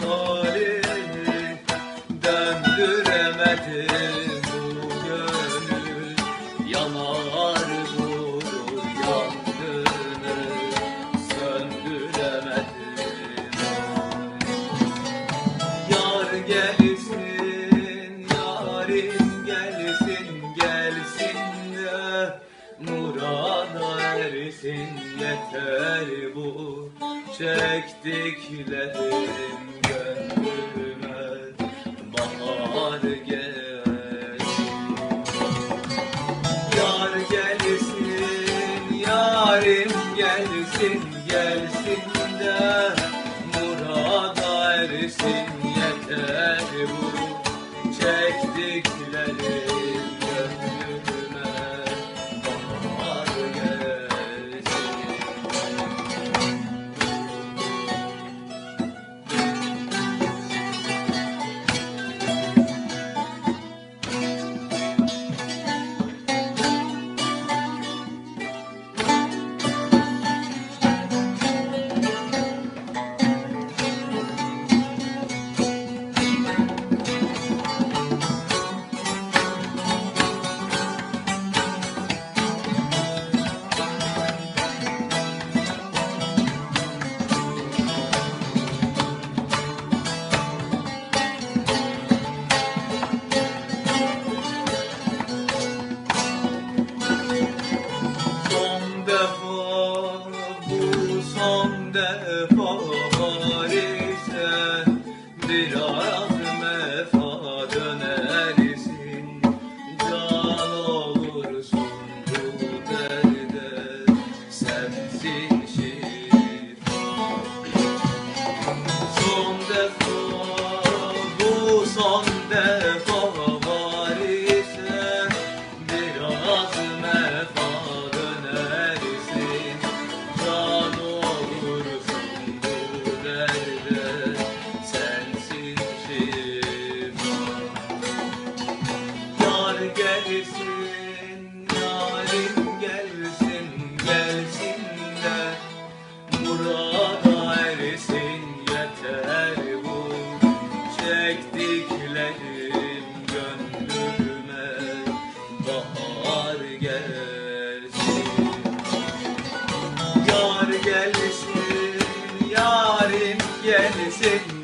talihi Döndüremedim bu gönül. Yanar durur yangını Söndüremedim. Yar gelsin, yarim gelsin, gelsin de Murada ersin yeter bu çektiklerim gönlüme Bahar gelsin. Yar gelsin, yarim gelsin, gelsin de Murada ersin yeter bu son defa var gelsin, gelsin, gelsin de Murada ersin yeter bu Çektiklerim gönlüme. Bahar gelsin Yar gelsin, yarim gelsin,